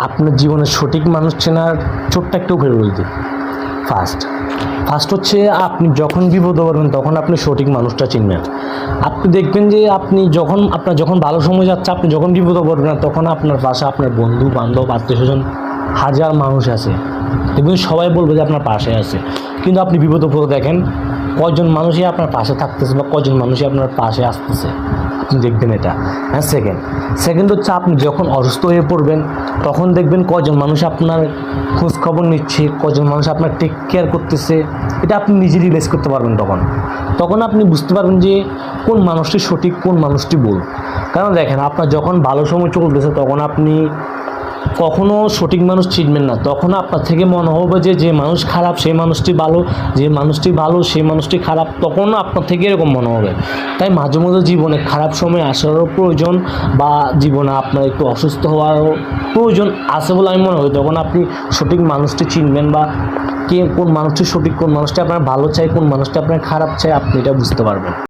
আপনার জীবনের সঠিক মানুষ চেনার ছোট্ট একটা উপায় বলে দিই ফার্স্ট ফার্স্ট হচ্ছে আপনি যখন বিপদে পড়বেন, তখন আপনি সঠিক মানুষটা চিনবেন। আপনি দেখবেন যে আপনি যখন, আপনার যখন ভালো সময় যাচ্ছে, আপনি যখন বিপদে পড়বেন, তখন আপনার পাশে আপনার বন্ধু, বান্ধব, আত্মীয় স্বজন হাজার মানুষ আছে। দেখবেন সবাই বলবে যে আপনার পাশে আছে। কিন্তু আপনি বিপদে দেখেন কয়জন মানুষই আপনার পাশে থাকতেছে বা কজন মানুষই আপনার পাশে আসতেছে? আপনি দেখবেন এটা। হ্যাঁ সেকেন্ড সেকেন্ড হচ্ছে আপনি যখন অসুস্থ হয়ে পড়বেন, তখন দেখবেন কজন মানুষ আপনার খোঁজ খবর নিচ্ছে কজন মানুষ আপনার টেক কেয়ার করতেছে। এটা আপনি নিজে রিয়েলাইজ করতে পারবেন তখন। তখন আপনি বুঝতে পারবেন যে কোন মানুষটি সঠিক, কোন মানুষটি ভুল। কারণ দেখেন, আপনার যখন ভালো সময় চলতেছে, তখন আপনি কখনো সঠিক মানুষ চিনবেন না। তখন আপনার থেকে মনে হবে যে যে মানুষ খারাপ, সেই মানুষটি ভালো, যে মানুষটি ভালো, সেই মানুষটি খারাপ, তখন আপনার থেকে এরকম মনে হবে। তাই মাঝে মধ্যে জীবনে খারাপ সময় আসারও প্রয়োজন বা জীবনে আপনার একটু অসুস্থ হওয়ারও প্রয়োজন আছে বলে আমি মনে করি। তখন আপনি সঠিক মানুষটি চিনবেন বা কে, কোন মানুষটি সঠিক, কোন মানুষটি আপনার ভালো চাই কোন মানুষটি আপনার খারাপ চাই আপনি এটা বুঝতে পারবেন।